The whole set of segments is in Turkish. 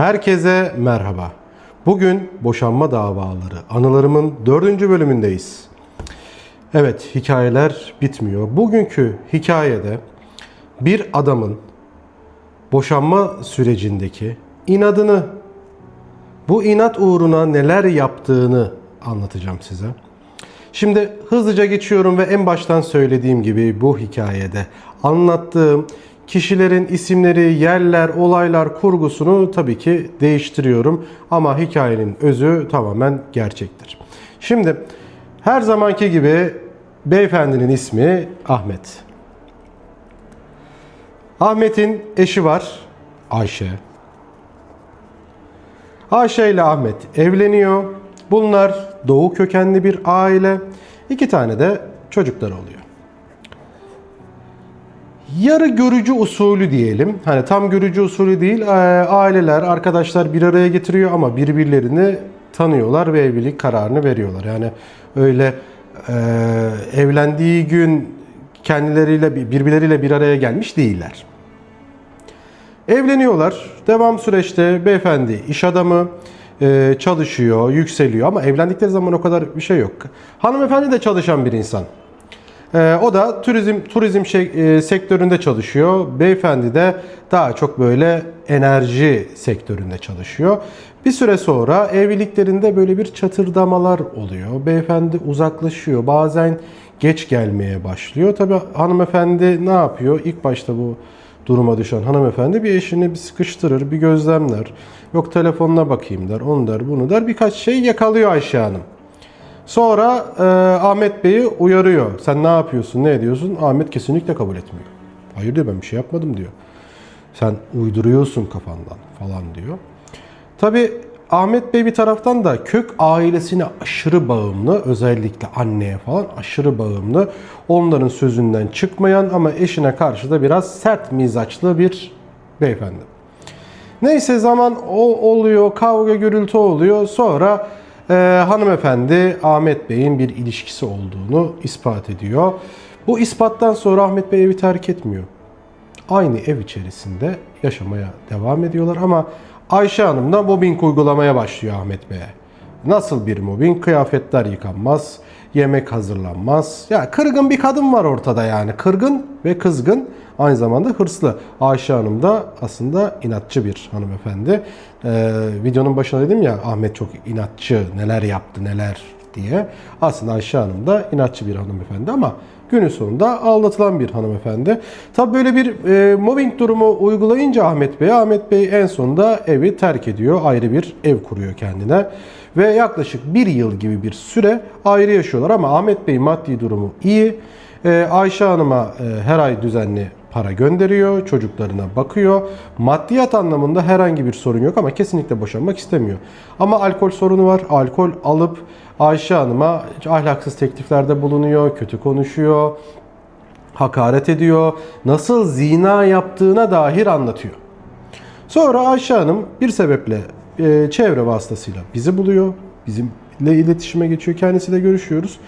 Herkese merhaba. Bugün boşanma davaları anılarımın dördüncü bölümündeyiz. Evet hikayeler bitmiyor. Bugünkü hikayede bir adamın boşanma sürecindeki inadını, bu inat uğruna neler yaptığını anlatacağım size. Şimdi hızlıca geçiyorum ve en baştan söylediğim gibi bu hikayede anlattığım kişilerin isimleri, yerler, olaylar, kurgusunu tabii ki değiştiriyorum ama hikayenin özü tamamen gerçektir. Şimdi her zamanki gibi beyefendinin ismi Ahmet. Ahmet'in eşi var Ayşe. Ayşe ile Ahmet evleniyor. Bunlar doğu kökenli bir aile. İki tane de çocuklar oluyor. Yarı görücü usulü diyelim. Hani tam görücü usulü değil. e, Aileler, arkadaşlar bir araya getiriyor ama birbirlerini tanıyorlar ve evlilik kararını veriyorlar. Yani öyle e, evlendiği gün kendileriyle birbirleriyle bir araya gelmiş değiller. Evleniyorlar. Devam süreçte beyefendi iş adamı e, çalışıyor, yükseliyor ama evlendikleri zaman o kadar bir şey yok. Hanımefendi de çalışan bir insan. E, o da turizm turizm şey, e, sektöründe çalışıyor. Beyefendi de daha çok böyle enerji sektöründe çalışıyor. Bir süre sonra evliliklerinde böyle bir çatırdamalar oluyor. Beyefendi uzaklaşıyor. Bazen geç gelmeye başlıyor. Tabii hanımefendi ne yapıyor? İlk başta bu duruma düşen hanımefendi bir eşini bir sıkıştırır, bir gözlemler. Yok telefonuna bakayım der, onu der, bunu der. Birkaç şey yakalıyor Ayşe Hanım. Sonra e, Ahmet Bey'i uyarıyor. Sen ne yapıyorsun, ne ediyorsun? Ahmet kesinlikle kabul etmiyor. Hayır diyor ben bir şey yapmadım diyor. Sen uyduruyorsun kafandan falan diyor. Tabi Ahmet Bey bir taraftan da kök ailesine aşırı bağımlı. Özellikle anneye falan aşırı bağımlı. Onların sözünden çıkmayan ama eşine karşı da biraz sert mizaçlı bir beyefendi. Neyse zaman o oluyor, kavga gürültü oluyor. Sonra e, hanımefendi Ahmet Bey'in bir ilişkisi olduğunu ispat ediyor. Bu ispattan sonra Ahmet Bey evi terk etmiyor. Aynı ev içerisinde yaşamaya devam ediyorlar ama Ayşe Hanım da mobbing uygulamaya başlıyor Ahmet Bey'e. Nasıl bir mobbing? Kıyafetler yıkanmaz, yemek hazırlanmaz. Ya kırgın bir kadın var ortada yani. Kırgın ve kızgın. Aynı zamanda hırslı. Ayşe Hanım da aslında inatçı bir hanımefendi. Ee, videonun başında dedim ya Ahmet çok inatçı, neler yaptı neler diye. Aslında Ayşe Hanım da inatçı bir hanımefendi ama günün sonunda aldatılan bir hanımefendi. Tabi böyle bir e, mobbing durumu uygulayınca Ahmet Bey, Ahmet Bey en sonunda evi terk ediyor. Ayrı bir ev kuruyor kendine. Ve yaklaşık bir yıl gibi bir süre ayrı yaşıyorlar ama Ahmet Bey maddi durumu iyi. E, Ayşe Hanım'a e, her ay düzenli para gönderiyor, çocuklarına bakıyor. Maddiyat anlamında herhangi bir sorun yok ama kesinlikle boşanmak istemiyor. Ama alkol sorunu var. Alkol alıp Ayşe Hanım'a ahlaksız tekliflerde bulunuyor, kötü konuşuyor, hakaret ediyor, nasıl zina yaptığına dair anlatıyor. Sonra Ayşe Hanım bir sebeple e, çevre vasıtasıyla bizi buluyor. Bizimle iletişime geçiyor. Kendisiyle görüşüyoruz.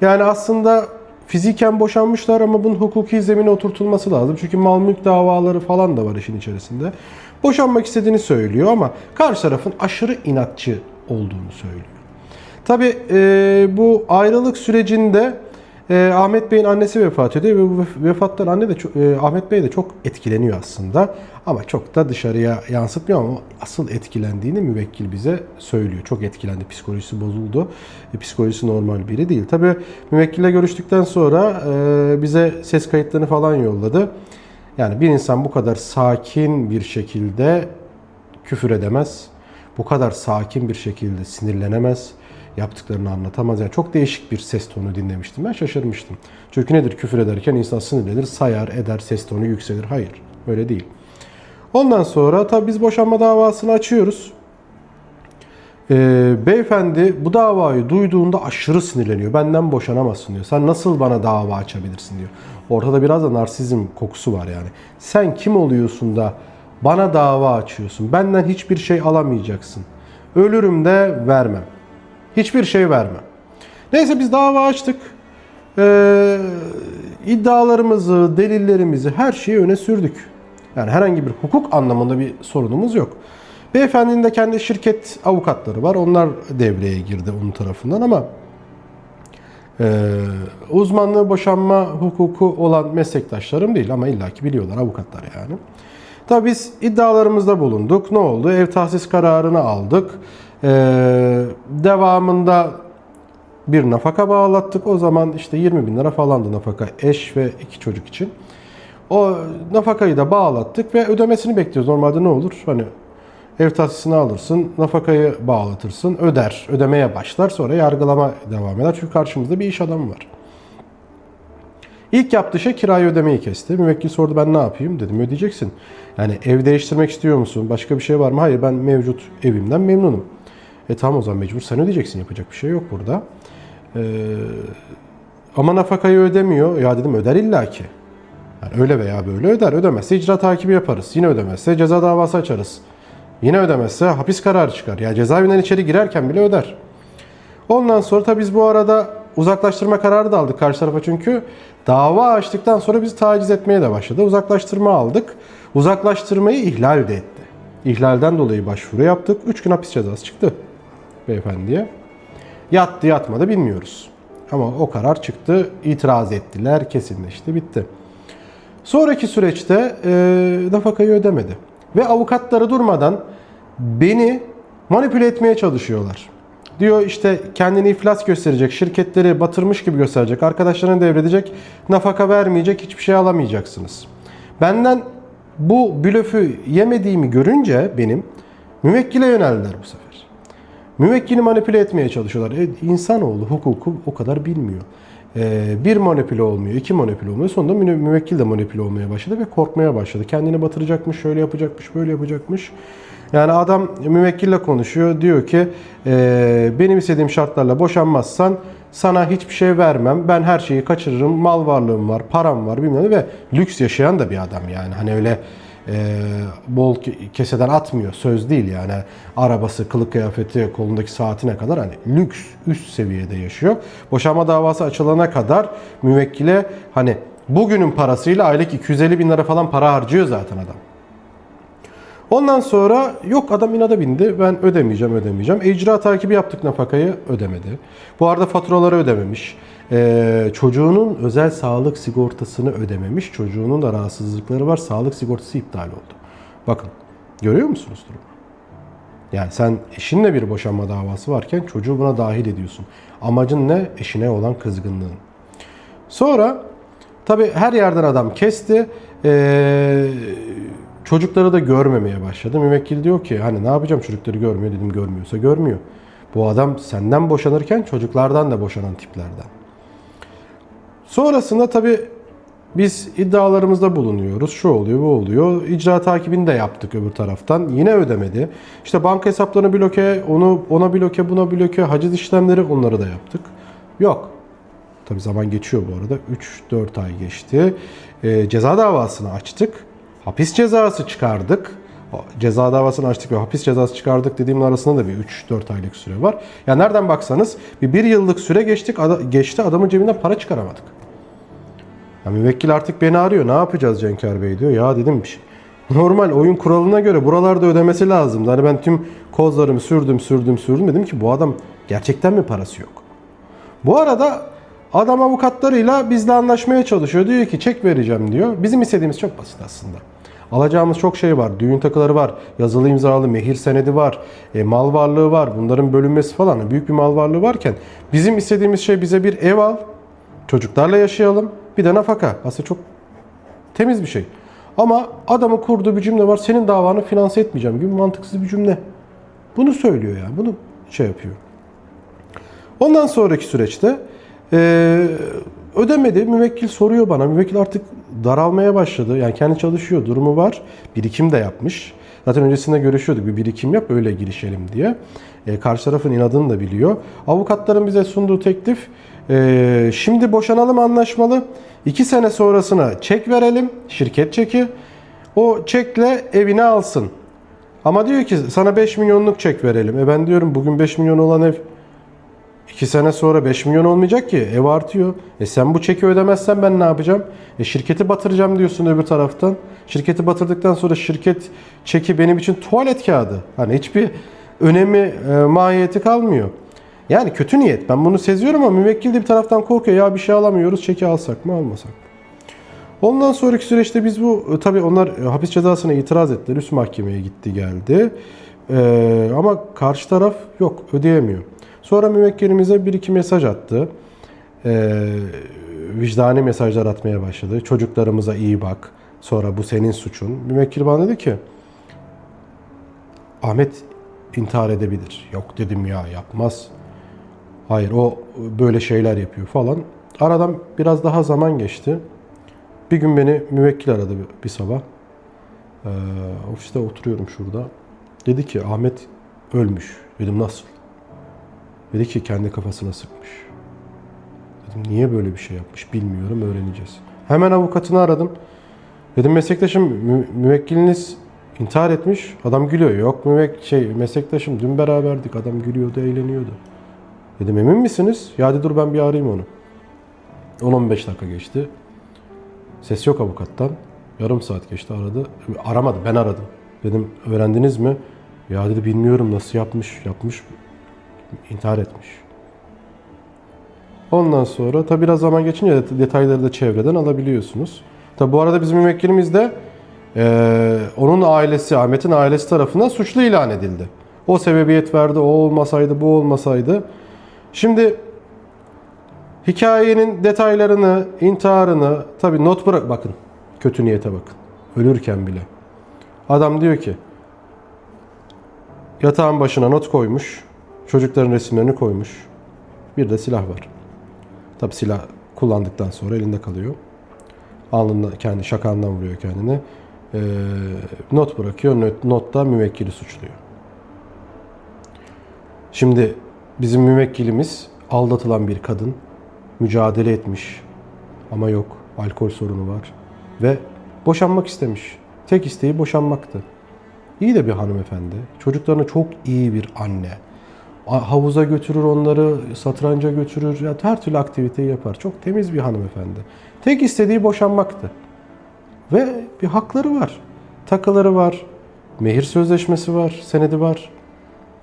Yani aslında fiziken boşanmışlar ama bunun hukuki zemine oturtulması lazım. Çünkü mal mülk davaları falan da var işin içerisinde. Boşanmak istediğini söylüyor ama karşı tarafın aşırı inatçı olduğunu söylüyor. Tabi bu ayrılık sürecinde e, Ahmet Bey'in annesi vefat ediyor ve bu vef- vefattan anne de çok- e, Ahmet Bey de çok etkileniyor aslında. Ama çok da dışarıya yansıtmıyor ama asıl etkilendiğini müvekkil bize söylüyor. Çok etkilendi, psikolojisi bozuldu. E, psikolojisi normal biri değil. Tabi müvekkille görüştükten sonra e, bize ses kayıtlarını falan yolladı. Yani bir insan bu kadar sakin bir şekilde küfür edemez. Bu kadar sakin bir şekilde sinirlenemez. Yaptıklarını anlatamaz. Yani çok değişik bir ses tonu dinlemiştim. Ben şaşırmıştım. Çünkü nedir küfür ederken insan sinirlenir, sayar, eder, ses tonu yükselir. Hayır, öyle değil. Ondan sonra tabii biz boşanma davasını açıyoruz. Ee, beyefendi bu davayı duyduğunda aşırı sinirleniyor. Benden boşanamazsın diyor. Sen nasıl bana dava açabilirsin diyor. Ortada biraz da narsizm kokusu var yani. Sen kim oluyorsun da bana dava açıyorsun? Benden hiçbir şey alamayacaksın. Ölürüm de vermem. Hiçbir şey vermem. Neyse biz dava açtık. Ee, iddialarımızı, delillerimizi, her şeyi öne sürdük. Yani herhangi bir hukuk anlamında bir sorunumuz yok. Beyefendinin de kendi şirket avukatları var. Onlar devreye girdi onun tarafından ama ee, uzmanlığı boşanma hukuku olan meslektaşlarım değil ama illaki biliyorlar avukatlar yani. Tabii biz iddialarımızda bulunduk. Ne oldu? Ev tahsis kararını aldık. Ee, devamında bir nafaka bağlattık. O zaman işte 20 bin lira falandı nafaka eş ve iki çocuk için. O nafakayı da bağlattık ve ödemesini bekliyoruz. Normalde ne olur? Hani ev tahsisini alırsın, nafakayı bağlatırsın, öder, ödemeye başlar. Sonra yargılama devam eder. Çünkü karşımızda bir iş adamı var. İlk yaptığı şey kirayı ödemeyi kesti. Müvekkil sordu ben ne yapayım? Dedim ödeyeceksin. Yani ev değiştirmek istiyor musun? Başka bir şey var mı? Hayır ben mevcut evimden memnunum. E tamam o zaman mecbur sen ödeyeceksin. Yapacak bir şey yok burada. Ee, ama nafakayı ödemiyor. Ya dedim öder illaki. Yani öyle veya böyle öder. Ödemezse icra takibi yaparız. Yine ödemezse ceza davası açarız. Yine ödemezse hapis kararı çıkar. Ya cezaevinden içeri girerken bile öder. Ondan sonra tabii biz bu arada uzaklaştırma kararı da aldık karşı tarafa çünkü dava açtıktan sonra bizi taciz etmeye de başladı. Uzaklaştırma aldık. Uzaklaştırmayı ihlal de etti. İhlalden dolayı başvuru yaptık. 3 gün hapis cezası çıktı beyefendiye. Yattı yatmadı bilmiyoruz. Ama o karar çıktı. İtiraz ettiler. Kesinleşti. Bitti. Sonraki süreçte e, nafakayı ödemedi. Ve avukatları durmadan beni manipüle etmeye çalışıyorlar. Diyor işte kendini iflas gösterecek, şirketleri batırmış gibi gösterecek, arkadaşlarına devredecek, nafaka vermeyecek, hiçbir şey alamayacaksınız. Benden bu blöfü yemediğimi görünce benim müvekkile yöneldiler bu sefer. Müvekkili manipüle etmeye çalışıyorlar. E, insanoğlu hukuku o kadar bilmiyor. E, bir manipüle olmuyor, iki manipüle olmuyor. Sonunda mü- müvekkil de manipüle olmaya başladı ve korkmaya başladı. Kendini batıracakmış, şöyle yapacakmış, böyle yapacakmış. Yani adam müvekkille konuşuyor. Diyor ki e, benim istediğim şartlarla boşanmazsan sana hiçbir şey vermem. Ben her şeyi kaçırırım. Mal varlığım var, param var bilmem ne ve lüks yaşayan da bir adam yani. Hani öyle e, bol ke- keseden atmıyor. Söz değil yani. Arabası, kılık kıyafeti, kolundaki saatine kadar hani lüks, üst seviyede yaşıyor. Boşanma davası açılana kadar müvekkile hani bugünün parasıyla aylık 250 bin lira falan para harcıyor zaten adam. Ondan sonra yok adam inada bindi. Ben ödemeyeceğim, ödemeyeceğim. İcra takibi yaptık nafakayı ödemedi. Bu arada faturaları ödememiş. Ee, çocuğunun özel sağlık sigortasını ödememiş. Çocuğunun da rahatsızlıkları var. Sağlık sigortası iptal oldu. Bakın görüyor musunuz durumu? Yani sen eşinle bir boşanma davası varken çocuğu buna dahil ediyorsun. Amacın ne? Eşine olan kızgınlığın. Sonra tabi her yerden adam kesti. Ee, çocukları da görmemeye başladı. Müvekkil diyor ki hani ne yapacağım çocukları görmüyor dedim görmüyorsa görmüyor. Bu adam senden boşanırken çocuklardan da boşanan tiplerden. Sonrasında tabi biz iddialarımızda bulunuyoruz. Şu oluyor, bu oluyor. İcra takibini de yaptık öbür taraftan. Yine ödemedi. İşte banka hesaplarını bloke, onu ona bloke, buna bloke, haciz işlemleri onları da yaptık. Yok. Tabi zaman geçiyor bu arada. 3-4 ay geçti. Ee, ceza davasını açtık. Hapis cezası çıkardık. Ceza davasını açtık ve hapis cezası çıkardık dediğimin arasında da bir 3-4 aylık süre var. Ya nereden baksanız bir, bir yıllık süre geçtik, ada- geçti adamın cebinden para çıkaramadık. Ya müvekkil artık beni arıyor. Ne yapacağız Cenker Bey diyor. Ya dedim bir şey. Normal oyun kuralına göre buralarda ödemesi lazım. Hani ben tüm kozlarımı sürdüm sürdüm sürdüm. Dedim ki bu adam gerçekten mi parası yok? Bu arada adam avukatlarıyla bizle anlaşmaya çalışıyor. Diyor ki çek vereceğim diyor. Bizim istediğimiz çok basit aslında. Alacağımız çok şey var. Düğün takıları var. Yazılı imzalı mehir senedi var. E, mal varlığı var. Bunların bölünmesi falan. Büyük bir mal varlığı varken bizim istediğimiz şey bize bir ev al. Çocuklarla yaşayalım. Bir de nafaka. Aslında çok temiz bir şey. Ama adamın kurduğu bir cümle var. Senin davanı finanse etmeyeceğim gibi mantıksız bir cümle. Bunu söylüyor yani. Bunu şey yapıyor. Ondan sonraki süreçte eee, ödemedi. Müvekkil soruyor bana. Müvekkil artık daralmaya başladı. Yani kendi çalışıyor. Durumu var. Birikim de yapmış. Zaten öncesinde görüşüyorduk. Bir birikim yap öyle girişelim diye. E, karşı tarafın inadını da biliyor. Avukatların bize sunduğu teklif e, şimdi boşanalım anlaşmalı. İki sene sonrasına çek verelim. Şirket çeki. O çekle evini alsın. Ama diyor ki sana 5 milyonluk çek verelim. E ben diyorum bugün 5 milyon olan ev 2 sene sonra 5 milyon olmayacak ki. Ev artıyor. E sen bu çeki ödemezsen ben ne yapacağım? E şirketi batıracağım diyorsun öbür taraftan. Şirketi batırdıktan sonra şirket çeki benim için tuvalet kağıdı. Hani hiçbir önemi, e, mahiyeti kalmıyor. Yani kötü niyet. Ben bunu seziyorum ama müvekkil de bir taraftan korkuyor. Ya bir şey alamıyoruz. Çeki alsak mı almasak? Ondan sonraki süreçte biz bu e, tabii onlar e, hapis cezasına itiraz ettiler. Üst mahkemeye gitti geldi. Ee, ama karşı taraf yok ödeyemiyor. Sonra müvekkilimize bir iki mesaj attı. Ee, vicdani mesajlar atmaya başladı. Çocuklarımıza iyi bak. Sonra bu senin suçun. Müvekkil bana dedi ki Ahmet intihar edebilir. Yok dedim ya yapmaz. Hayır o böyle şeyler yapıyor falan. Aradan biraz daha zaman geçti. Bir gün beni müvekkil aradı bir, sabah. Ee, ofiste oturuyorum şurada. Dedi ki Ahmet ölmüş. Dedim nasıl? Dedi ki kendi kafasına sıkmış. Dedim niye böyle bir şey yapmış bilmiyorum öğreneceğiz. Hemen avukatını aradım. Dedim meslektaşım mü- müvekkiliniz intihar etmiş. Adam gülüyor. Yok müvek şey meslektaşım dün beraberdik. Adam gülüyordu, eğleniyordu. Dedim emin misiniz? Ya dedi dur ben bir arayayım onu. 10-15 dakika geçti. Ses yok avukattan. Yarım saat geçti aradı. Aramadı ben aradım. Dedim öğrendiniz mi? Ya dedi bilmiyorum nasıl yapmış. Yapmış. İntihar etmiş. Ondan sonra tabi biraz zaman geçince det- detayları da çevreden alabiliyorsunuz. Tabi bu arada bizim müvekkilimiz de eee, onun ailesi, Ahmet'in ailesi tarafından suçlu ilan edildi. O sebebiyet verdi, o olmasaydı, bu olmasaydı. Şimdi hikayenin detaylarını, intiharını tabi not bırak bakın. Kötü niyete bakın. Ölürken bile. Adam diyor ki yatağın başına not koymuş. Çocukların resimlerini koymuş. Bir de silah var. Tabi silah kullandıktan sonra elinde kalıyor. Alnında kendi şakandan vuruyor kendini. Ee, not bırakıyor. Not, notta müvekkili suçluyor. Şimdi bizim müvekkilimiz aldatılan bir kadın. Mücadele etmiş. Ama yok. Alkol sorunu var. Ve boşanmak istemiş. Tek isteği boşanmaktı. İyi de bir hanımefendi. Çocuklarına çok iyi bir anne. Havuza götürür onları, satranca götürür. Ya her türlü aktiviteyi yapar. Çok temiz bir hanımefendi. Tek istediği boşanmaktı. Ve bir hakları var. Takıları var. Mehir sözleşmesi var, senedi var.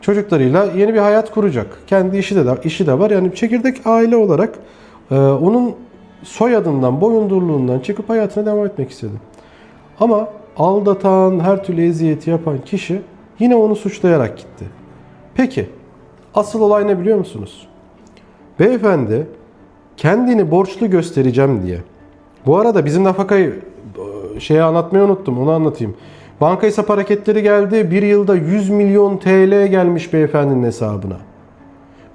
Çocuklarıyla yeni bir hayat kuracak. Kendi işi de işi de var. Yani çekirdek aile olarak e, onun soyadından, boyundurluğundan çıkıp hayatına devam etmek istedi. Ama aldatan, her türlü eziyeti yapan kişi yine onu suçlayarak gitti. Peki, asıl olay ne biliyor musunuz? Beyefendi kendini borçlu göstereceğim diye. Bu arada bizim nafakayı e, şeye anlatmayı unuttum, onu anlatayım. Banka hesap hareketleri geldi. Bir yılda 100 milyon TL gelmiş beyefendinin hesabına.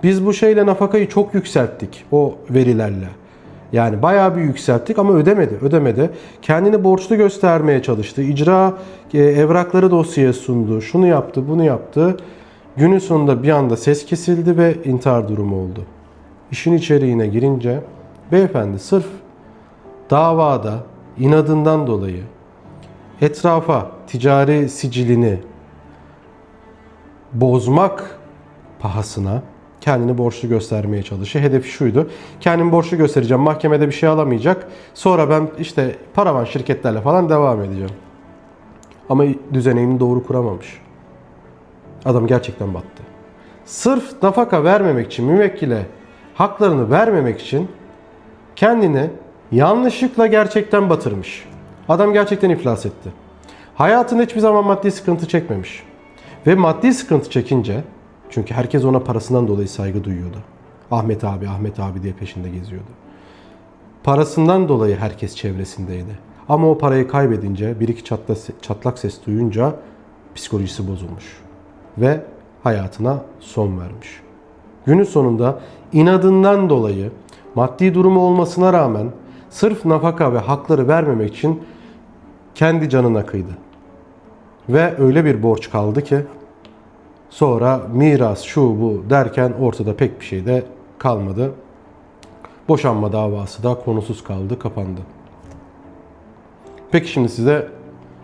Biz bu şeyle nafakayı çok yükselttik o verilerle. Yani bayağı bir yükselttik ama ödemedi, ödemedi. Kendini borçlu göstermeye çalıştı. İcra e, evrakları dosyaya sundu. Şunu yaptı, bunu yaptı. Günün sonunda bir anda ses kesildi ve intihar durumu oldu. İşin içeriğine girince beyefendi sırf davada inadından dolayı etrafa ticari sicilini bozmak pahasına kendini borçlu göstermeye çalışıyor. Hedefi şuydu. Kendimi borçlu göstereceğim. Mahkemede bir şey alamayacak. Sonra ben işte paravan şirketlerle falan devam edeceğim. Ama düzeneğini doğru kuramamış. Adam gerçekten battı. Sırf nafaka vermemek için müvekkile haklarını vermemek için kendini yanlışlıkla gerçekten batırmış. Adam gerçekten iflas etti. Hayatında hiçbir zaman maddi sıkıntı çekmemiş. Ve maddi sıkıntı çekince, çünkü herkes ona parasından dolayı saygı duyuyordu. Ahmet abi, Ahmet abi diye peşinde geziyordu. Parasından dolayı herkes çevresindeydi. Ama o parayı kaybedince, bir iki çatla, çatlak ses duyunca psikolojisi bozulmuş. Ve hayatına son vermiş. Günün sonunda inadından dolayı maddi durumu olmasına rağmen sırf nafaka ve hakları vermemek için kendi canına kıydı. Ve öyle bir borç kaldı ki sonra miras şu bu derken ortada pek bir şey de kalmadı. Boşanma davası da konusuz kaldı, kapandı. Peki şimdi size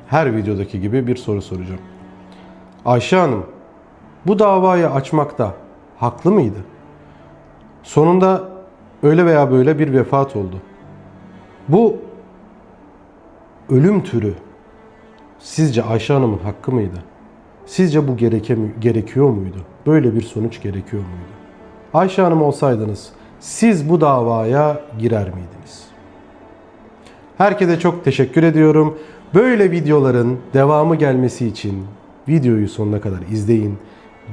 her videodaki gibi bir soru soracağım. Ayşe Hanım, bu davayı açmakta haklı mıydı? Sonunda öyle veya böyle bir vefat oldu. Bu ölüm türü sizce Ayşe Hanım'ın hakkı mıydı? Sizce bu gereke, gerekiyor muydu? Böyle bir sonuç gerekiyor muydu? Ayşe Hanım olsaydınız siz bu davaya girer miydiniz? Herkese çok teşekkür ediyorum. Böyle videoların devamı gelmesi için videoyu sonuna kadar izleyin,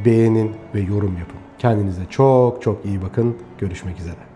beğenin ve yorum yapın. Kendinize çok çok iyi bakın. Görüşmek üzere.